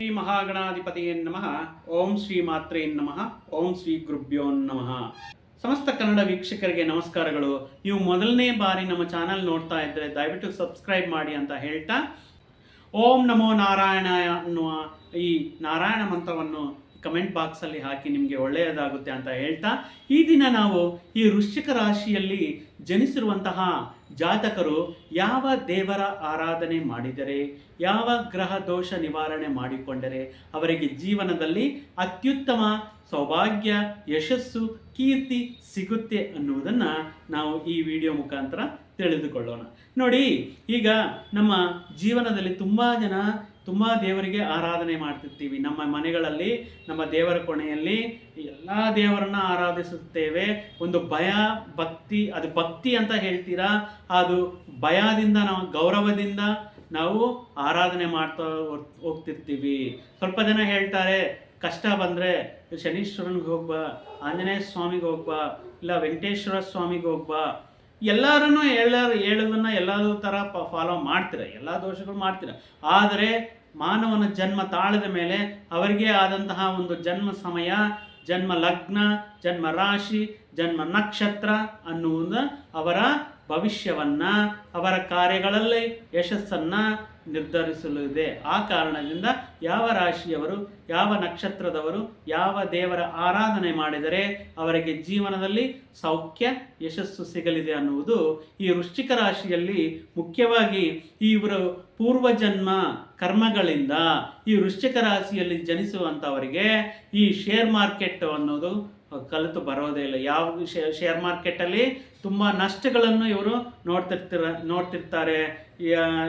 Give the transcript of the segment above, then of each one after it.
ಶ್ರೀ ಮಹಾಗಣಾಧಿಪತಿಯೇ ನಮಃ. ಓಂ ಶ್ರೀ ಮಾತ್ರೇ ನಮಃ. ಓಂ ಶ್ರೀ ಗುರುಭ್ಯೋ ನಮಃ. ಸಮಸ್ತ ಕನ್ನಡ ವೀಕ್ಷಕರಿಗೆ ನಮಸ್ಕಾರಗಳು. ನೀವು ಮೊದಲನೇ ಬಾರಿ ನಮ್ಮ ಚಾನಲ್ ನೋಡ್ತಾ ಇದ್ದರೆ ದಯವಿಟ್ಟು ಸಬ್ಸ್ಕ್ರೈಬ್ ಮಾಡಿ ಅಂತ ಹೇಳ್ತಾ. ಓಂ ನಮೋ ನಾರಾಯಣ ಅನ್ನುವ ಈ ನಾರಾಯಣ ಮಂತ್ರವನ್ನು ಕಮೆಂಟ್ ಬಾಕ್ಸಲ್ಲಿ ಹಾಕಿ ನಿಮಗೆ ಒಳ್ಳೆಯದಾಗುತ್ತೆ ಅಂತ ಹೇಳ್ತಾ, ಈ ದಿನ ನಾವು ಈ ವೃಶ್ಚಿಕ ರಾಶಿಯಲ್ಲಿ ಜನಿಸಿರುವಂತಹ ಜಾತಕರು ಯಾವ ದೇವರ ಆರಾಧನೆ ಮಾಡಿದರೆ, ಯಾವ ಗ್ರಹ ದೋಷ ನಿವಾರಣೆ ಮಾಡಿಕೊಂಡರೆ ಅವರಿಗೆ ಜೀವನದಲ್ಲಿ ಅತ್ಯುತ್ತಮ ಸೌಭಾಗ್ಯ, ಯಶಸ್ಸು, ಕೀರ್ತಿ ಸಿಗುತ್ತೆ ಅನ್ನುವುದನ್ನು ನಾವು ಈ ವಿಡಿಯೋ ಮುಖಾಂತರ ತಿಳಿದುಕೊಳ್ಳೋಣ. ನೋಡಿ, ಈಗ ನಮ್ಮ ಜೀವನದಲ್ಲಿ ತುಂಬ ಜನ ತುಂಬ ದೇವರಿಗೆ ಆರಾಧನೆ ಮಾಡ್ತಿರ್ತೀವಿ. ನಮ್ಮ ಮನೆಗಳಲ್ಲಿ, ನಮ್ಮ ದೇವರ ಕೊನೆಯಲ್ಲಿ ಎಲ್ಲ ದೇವರನ್ನ ಆರಾಧಿಸುತ್ತೇವೆ. ಒಂದು ಭಯ, ಭಕ್ತಿ, ಅದು ಭಕ್ತಿ ಅಂತ ಹೇಳ್ತೀರಾ? ಅದು ಭಯದಿಂದ ನಾವು, ಗೌರವದಿಂದ ನಾವು ಆರಾಧನೆ ಮಾಡ್ತಾ ಹೋಗ್- ಹೋಗ್ತಿರ್ತೀವಿ. ಸ್ವಲ್ಪ ಜನ ಹೇಳ್ತಾರೆ, ಕಷ್ಟ ಬಂದರೆ ಶನೀಶ್ವರನಿಗೆ ಹೋಗ್ಬಾ ಆಂಜನೇಯ ಸ್ವಾಮಿಗೆ ಹೋಗ್ಬಾ ಇಲ್ಲ ವೆಂಕಟೇಶ್ವರ ಸ್ವಾಮಿಗೆ ಹೋಗ್ಬಾ ಎಲ್ಲರನ್ನೂ ಎಲ್ಲರೂ ಹೇಳೋದನ್ನ ಎಲ್ಲಾದರೂ ಥರ ಫಾಲೋ ಮಾಡ್ತೀರ, ಎಲ್ಲ ದೋಷಗಳು ಮಾಡ್ತೀರ. ಆದರೆ ಮಾನವನ ಜನ್ಮ ತಾಳದ ಮೇಲೆ ಅವರಿಗೆ ಆದಂತಹ ಒಂದು ಜನ್ಮ ಸಮಯ, ಜನ್ಮ ಲಗ್ನ, ಜನ್ಮ ರಾಶಿ, ಜನ್ಮ ನಕ್ಷತ್ರ ಅನ್ನುವುದು ಅವರ ಭವಿಷ್ಯವನ್ನ, ಅವರ ಕಾರ್ಯಗಳಲ್ಲಿ ಯಶಸ್ಸನ್ನ ನಿರ್ಧರಿಸಲಿದೆ ಆ ಕಾರಣದಿಂದ ಯಾವ ರಾಶಿಯವರು, ಯಾವ ನಕ್ಷತ್ರದವರು, ಯಾವ ದೇವರ ಆರಾಧನೆ ಮಾಡಿದರೆ ಅವರಿಗೆ ಜೀವನದಲ್ಲಿ ಸೌಖ್ಯ, ಯಶಸ್ಸು ಸಿಗಲಿದೆ ಅನ್ನುವುದು ಈ ವೃಶ್ಚಿಕ ರಾಶಿಯಲ್ಲಿ ಮುಖ್ಯವಾಗಿ ಇವರು ಪೂರ್ವಜನ್ಮ ಕರ್ಮಗಳಿಂದ ಈ ವೃಶ್ಚಿಕ ರಾಶಿಯಲ್ಲಿ ಜನಿಸುವಂಥವರಿಗೆ ಈ ಶೇರ್ ಮಾರ್ಕೆಟ್ ಅನ್ನೋದು ಕಲಿತು ಬರೋದೇ ಇಲ್ಲ. ಯಾವ ಶೇರ್ ಮಾರ್ಕೆಟಲ್ಲಿ ತುಂಬ ನಷ್ಟಗಳನ್ನು ಇವರು ನೋಡ್ತಿರ್ತಿರ, ನೋಡ್ತಿರ್ತಾರೆ.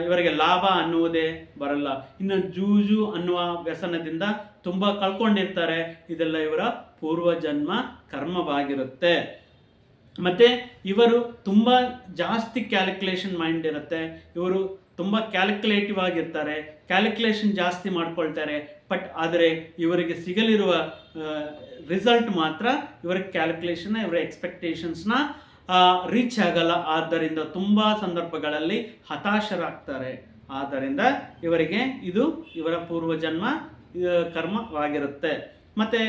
ಇವರಿಗೆ ಲಾಭ ಅನ್ನುವುದೇ ಬರಲ್ಲ. ಇನ್ನು ಜೂಜು ಅನ್ನುವ ವ್ಯಸನದಿಂದ ತುಂಬ ಕಳ್ಕೊಂಡಿರ್ತಾರೆ. ಇದೆಲ್ಲ ಇವರ ಪೂರ್ವಜನ್ಮ ಕರ್ಮವಾಗಿರುತ್ತೆ. ಮತ್ತು ಇವರು ತುಂಬ ಜಾಸ್ತಿ ಕ್ಯಾಲ್ಕುಲೇಷನ್ ಮೈಂಡ್ ಇರುತ್ತೆ. ಇವರು ತುಂಬ ಕ್ಯಾಲ್ಕುಲೇಟಿವ್ ಆಗಿರ್ತಾರೆ ಕ್ಯಾಲ್ಕುಲೇಷನ್ ಜಾಸ್ತಿ ಮಾಡ್ಕೊಳ್ತಾರೆ ಬಟ್ ಆದರೆ ಇವರಿಗೆ ಸಿಗಲಿರುವ ರಿಸಲ್ಟ್ ಮಾತ್ರ ಇವರ ಕ್ಯಾಲ್ಕುಲೇಷನ್ ಇವರ ಎಕ್ಸ್ಪೆಕ್ಟೇಷನ್ಸ್ನ ರೀಚ್ ಆಗಲ್ಲ. ಆದ್ದರಿಂದ ತುಂಬ ಸಂದರ್ಭಗಳಲ್ಲಿ ಹತಾಶರಾಗ್ತಾರೆ. ಆದ್ದರಿಂದ ಇವರಿಗೆ ಇದು ಇವರ ಪೂರ್ವಜನ್ಮ ಕರ್ಮವಾಗಿರುತ್ತೆ. ಮತ್ತು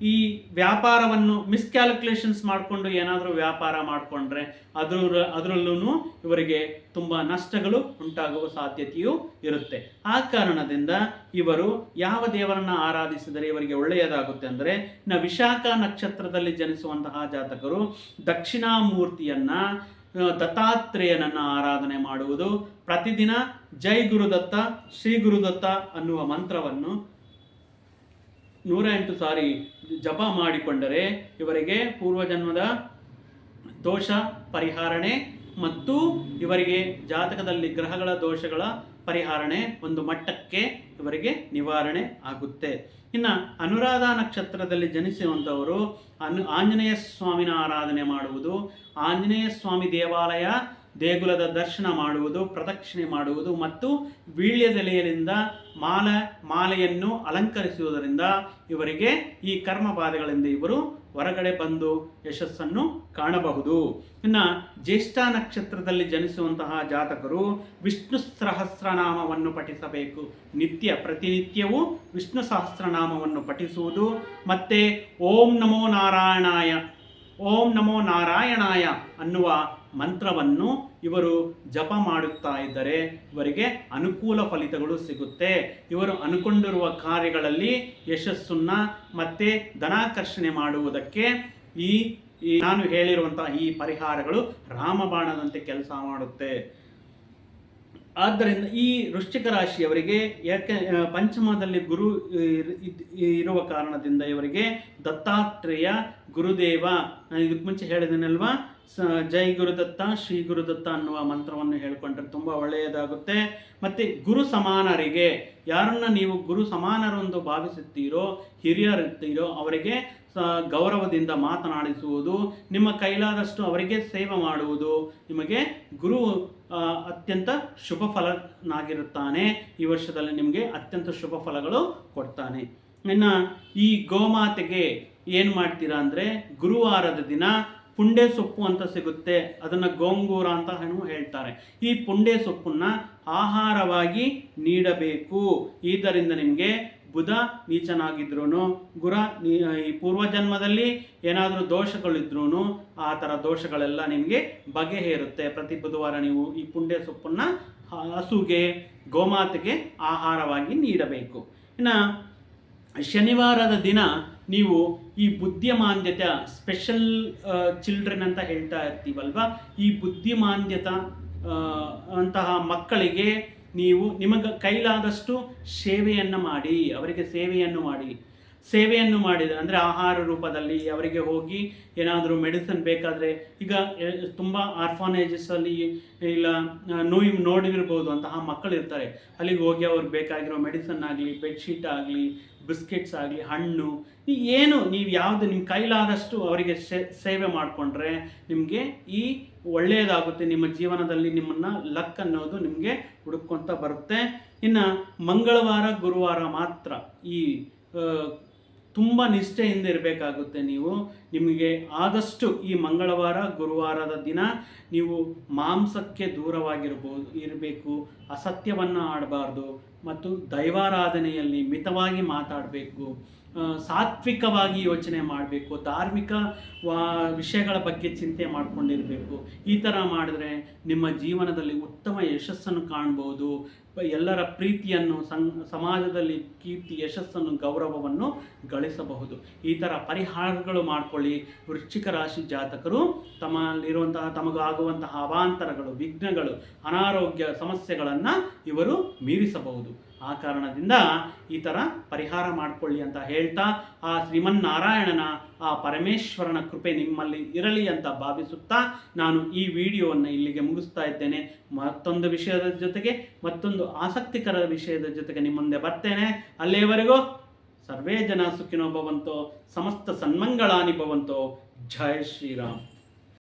ಈ ವ್ಯಾಪಾರವನ್ನು ಮಿಸ್ಕ್ಯಾಲ್ಕುಲೇಷನ್ಸ್ ಮಾಡಿಕೊಂಡು ಏನಾದರೂ ವ್ಯಾಪಾರ ಮಾಡಿಕೊಂಡ್ರೆ ಅದ್ರ ಅದರಲ್ಲೂ ಇವರಿಗೆ ತುಂಬ ನಷ್ಟಗಳು ಉಂಟಾಗುವ ಸಾಧ್ಯತೆಯೂ ಇರುತ್ತೆ. ಆ ಕಾರಣದಿಂದ ಇವರು ಯಾವ ದೇವರನ್ನು ಆರಾಧಿಸಿದರೆ ಇವರಿಗೆ ಒಳ್ಳೆಯದಾಗುತ್ತೆ ಅಂದರೆ, ನ ವಿಶಾಖ ನಕ್ಷತ್ರದಲ್ಲಿ ಜನಿಸುವಂತಹ ಜಾತಕರು ದಕ್ಷಿಣಾಮೂರ್ತಿಯನ್ನು ದತ್ತಾತ್ರೇಯನನ್ನು ಆರಾಧನೆ ಮಾಡುವುದು ಪ್ರತಿದಿನ ಜೈ ಗುರುದತ್ತ, ಶ್ರೀ ಗುರುದತ್ತ ಅನ್ನುವ ಮಂತ್ರವನ್ನು ನೂರ ಎಂಟು ಸಾರಿ ಜಪ ಮಾಡಿಕೊಂಡರೆ ಇವರಿಗೆ ಪೂರ್ವಜನ್ಮದ ದೋಷ ಪರಿಹಾರಣೆ ಮತ್ತು ಇವರಿಗೆ ಜಾತಕದಲ್ಲಿ ಗ್ರಹಗಳ ದೋಷಗಳ ಪರಿಹಾರಣೆ ಒಂದು ಮಟ್ಟಕ್ಕೆ ಇವರಿಗೆ ನಿವಾರಣೆ ಆಗುತ್ತೆ. ಇನ್ನು ಅನುರಾಧ ನಕ್ಷತ್ರದಲ್ಲಿ ಜನಿಸುವಂಥವರು ಅನು ಆಂಜನೇಯ ಸ್ವಾಮಿನ ಆರಾಧನೆ ಮಾಡುವುದು. ಆಂಜನೇಯ ಸ್ವಾಮಿ ದೇವಾಲಯ ದೇಗುಲದ ದರ್ಶನ ಮಾಡುವುದು, ಪ್ರದಕ್ಷಿಣೆ ಮಾಡುವುದು ಮತ್ತು ವೀಳ್ಯದೆಲೆಯರಿಂದ ಮಾಲ, ಮಾಲೆಯನ್ನು ಅಲಂಕರಿಸುವುದರಿಂದ ಇವರಿಗೆ ಈ ಕರ್ಮ ಬಾಧೆಗಳಿಂದ ಇವರು ಹೊರಗಡೆ ಬಂದು ಯಶಸ್ಸನ್ನು ಕಾಣಬಹುದು. ಇನ್ನು ಜ್ಯೇಷ್ಠ ನಕ್ಷತ್ರದಲ್ಲಿ ಜನಿಸುವಂತಹ ಜಾತಕರು ವಿಷ್ಣು ಸಹಸ್ರನಾಮವನ್ನು ಪಠಿಸಬೇಕು. ನಿತ್ಯ, ಪ್ರತಿನಿತ್ಯವೂ ವಿಷ್ಣು ಸಹಸ್ರನಾಮವನ್ನು ಪಠಿಸುವುದು. ಮತ್ತೆ ಓಂ ನಮೋ ನಾರಾಯಣಾಯ, ಓಂ ನಮೋ ನಾರಾಯಣಾಯ ಅನ್ನುವ ಮಂತ್ರವನ್ನು ಇವರು ಜಪ ಮಾಡುತ್ತಾ ಇದ್ದರೆ ಇವರಿಗೆ ಅನುಕೂಲ ಫಲಿತಗಳು ಸಿಗುತ್ತೆ. ಇವರು ಅನುಕೊಂಡಿರುವ ಕಾರ್ಯಗಳಲ್ಲಿ ಯಶಸ್ಸನ್ನು ಮತ್ತೆ ಧನಾಕರ್ಷಣೆ ಮಾಡುವುದಕ್ಕೆ ಈ ನಾನು ಹೇಳಿರುವಂತಹ ಈ ಪರಿಹಾರಗಳು ರಾಮಬಾಣದಂತೆ ಕೆಲಸ ಮಾಡುತ್ತೆ. ಆದ್ದರಿಂದ ಈ ವೃಶ್ಚಿಕ ರಾಶಿಯವರಿಗೆ ಯಾಕೆ, ಪಂಚಮದಲ್ಲಿ ಗುರು ಇರ್- ಇರುವ ಕಾರಣದಿಂದ ಇವರಿಗೆ ದತ್ತಾತ್ರೇಯ ಗುರುದೇವ, ನಾನು ಇದಕ್ಕೆ ಮುಂಚೆ ಹೇಳಿದನಲ್ವಾ? ಸ, ಜೈ ಗುರುದತ್ತ ಶ್ರೀ ಗುರುದತ್ತ ಅನ್ನುವ ಮಂತ್ರವನ್ನು ಹೇಳ್ಕೊಂಡ್ರೆ ತುಂಬ ಒಳ್ಳೆಯದಾಗುತ್ತೆ. ಮತ್ತು ಗುರು ಸಮಾನರಿಗೆ, ಯಾರನ್ನ ನೀವು ಗುರು ಸಮಾನರೆಂದು ಭಾವಿಸುತ್ತೀರೋ, ಹಿರಿಯರಿರ್ತೀರೋ, ಅವರಿಗೆ ಗೌರವದಿಂದ ಮಾತನಾಡಿಸುವುದು, ನಿಮ್ಮ ಕೈಲಾದಷ್ಟು ಅವರಿಗೆ ಸೇವೆ ಮಾಡುವುದು, ನಿಮಗೆ ಗುರು ಅತ್ಯಂತ ಶುಭ ಫಲನಾಗಿರುತ್ತಾನೆ. ಈ ವರ್ಷದಲ್ಲಿ ನಿಮಗೆ ಅತ್ಯಂತ ಶುಭ ಫಲಗಳು ಕೊಡ್ತಾನೆ. ಇನ್ನು ಈ ಗೋಮಾತೆಗೆ ಏನು ಮಾಡ್ತೀರಾ ಅಂದರೆ, ಗುರುವಾರದ ದಿನ ಪುಂಡೆ ಸೊಪ್ಪು ಅಂತ ಸಿಗುತ್ತೆ, ಅದನ್ನು ಗೋಂಗೂರ ಅಂತ ಹೇಳು ಹೇಳ್ತಾರೆ. ಈ ಪುಂಡೆ ಸೊಪ್ಪನ್ನ ಆಹಾರವಾಗಿ ನೀಡಬೇಕು. ಇದರಿಂದ ನಿಮಗೆ ಬುಧ ನೀಚನಾಗಿದ್ರೂ ಗುರ ನೀ, ಈ ಪೂರ್ವಜನ್ಮದಲ್ಲಿ ಏನಾದರೂ ದೋಷಗಳಿದ್ರೂ ಆ ಥರ ದೋಷಗಳೆಲ್ಲ ನಿಮಗೆ ಬಗೆಹೇರುತ್ತೆ. ಪ್ರತಿ ಬುಧವಾರ ನೀವು ಈ ಪುಂಡೆ ಸೊಪ್ಪನ್ನು ಹಸುಗೆ, ಗೋಮಾತೆಗೆ ಆಹಾರವಾಗಿ ನೀಡಬೇಕು. ಇನ್ನು ಶನಿವಾರದ ದಿನ ನೀವು ಈ ಬುದ್ಧಿಮಾಂದ್ಯತ ಸ್ಪೆಷಲ್ ಚಿಲ್ಡ್ರನ್ ಅಂತ ಹೇಳ್ತಾ ಇರ್ತೀವಲ್ವಾ? ಈ ಬುದ್ಧಿಮಾಂದ್ಯತ ಅಂತಹ ಮಕ್ಕಳಿಗೆ ನೀವು ನಿಮಗೆ ಕೈಲಾದಷ್ಟು ಸೇವೆಯನ್ನು ಮಾಡಿ, ಅವರಿಗೆ ಸೇವೆಯನ್ನು ಮಾಡಿ. ಸೇವೆಯನ್ನು ಮಾಡಿದ. ಅಂದರೆ ಆಹಾರ ರೂಪದಲ್ಲಿ ಅವರಿಗೆ ಹೋಗಿ ಏನಾದರೂ ಮೆಡಿಸಿನ್ ಬೇಕಾದರೆ ಈಗ ತುಂಬ ಆರ್ಫಾನೇಜಸಲ್ಲಿ ಇಲ್ಲ ನೋಯಿ, ನೋಡಿರ್ಬೋದು ಅಂತಹ ಮಕ್ಕಳು ಇರ್ತಾರೆ ಅಲ್ಲಿಗೆ ಹೋಗಿ ಅವ್ರಿಗೆ ಬೇಕಾಗಿರೋ ಮೆಡಿಸನ್ ಆಗಲಿ ಬೆಡ್ಶೀಟ್ ಆಗಲಿ, ಬಿಸ್ಕೆಟ್ಸ್ ಆಗಲಿ, ಹಣ್ಣು ಏನು ನೀವು ಯಾವುದು ನಿಮ್ಮ ಕೈಲಾದಷ್ಟು ಅವರಿಗೆ ಸೇವೆ ಮಾಡಿಕೊಂಡ್ರೆ ನಿಮಗೆ ಈ ಒಳ್ಳೆಯದಾಗುತ್ತೆ ನಿಮ್ಮ ಜೀವನದಲ್ಲಿ ನಿಮ್ಮನ್ನು ಲಕ್ ಅನ್ನೋದು ನಿಮಗೆ ಹುಡುಕ್ಕೊತ ಬರುತ್ತೆ. ಇನ್ನು ಮಂಗಳವಾರ, ಗುರುವಾರ ಮಾತ್ರ ಈ ತುಂಬ ನಿಷ್ಠೆಯಿಂದ ಇರಬೇಕಾಗುತ್ತೆ ನೀವು. ನಿಮಗೆ ಆದಷ್ಟು ಈ ಮಂಗಳವಾರ, ಗುರುವಾರದ ದಿನ ನೀವು ಮಾಂಸಕ್ಕೆ ದೂರವಾಗಿರ್ಬೋದು, ಇರಬೇಕು. ಅಸತ್ಯವನ್ನು ಆಡಬಾರ್ದು. ಮತ್ತು ದೈವಾರಾಧನೆಯಲ್ಲಿ ಮಿತವಾಗಿ ಮಾತಾಡಬೇಕು. ಸಾತ್ವಿಕವಾಗಿ ಯೋಚನೆ ಮಾಡಬೇಕು, ಧಾರ್ಮಿಕ ವಿಷಯಗಳ ಬಗ್ಗೆ ಚಿಂತೆ ಮಾಡಿಕೊಂಡಿರಬೇಕು. ಈ ಥರ ಮಾಡಿದ್ರೆ ನಿಮ್ಮ ಜೀವನದಲ್ಲಿ ಉತ್ತಮ ಯಶಸ್ಸನ್ನು ಕಾಣ್ಬೋದು. ಎಲ್ಲರ ಪ್ರೀತಿಯನ್ನು ಸಂ, ಸಮಾಜದಲ್ಲಿ ಕೀರ್ತಿ, ಯಶಸ್ಸನ್ನು, ಗೌರವವನ್ನು ಗಳಿಸಬಹುದು. ಈ ಥರ ಪರಿಹಾರಗಳು ಮಾಡಿಕೊಳ್ಳಿ. ವೃಶ್ಚಿಕ ರಾಶಿ ಜಾತಕರು ತಮ್ಮಲ್ಲಿರುವಂತಹ ತಮಗಾಗುವಂತಹ ಅವಾಂತರಗಳು, ವಿಘ್ನಗಳು, ಅನಾರೋಗ್ಯ ಸಮಸ್ಯೆಗಳನ್ನು ಇವರು ಮೀರಿಸಬಹುದು. ಆ ಕಾರಣದಿಂದ ಈ ಥರ ಪರಿಹಾರ ಮಾಡಿಕೊಳ್ಳಿ ಅಂತ ಹೇಳ್ತಾ ಆ ಶ್ರೀಮನ್ನಾರಾಯಣನ, ಆ ಪರಮೇಶ್ವರನ ಕೃಪೆ ನಿಮ್ಮಲ್ಲಿ ಇರಲಿ ಅಂತ ಭಾವಿಸುತ್ತಾ ನಾನು ಈ ವಿಡಿಯೋವನ್ನು ಇಲ್ಲಿಗೆ ಮುಗಿಸ್ತಾ ಇದ್ದೇನೆ. ಮತ್ತೊಂದು ವಿಷಯದ ಜೊತೆಗೆ, ಮತ್ತೊಂದು ಆಸಕ್ತಿಕರ ವಿಷಯದ ಜೊತೆಗೆ ನಿಮ್ಮ ಮುಂದೆ ಬರ್ತೇನೆ. ಅಲ್ಲಿಯವರೆಗೂ ಸರ್ವೇ ಜನ ಸುಖಿನೋ ಭವಂತೋ ಸಮಸ್ತ ಸನ್ಮಂಗಳಾನಿ ಭವಂತೋ ಜಯ ಶ್ರೀರಾಮ್.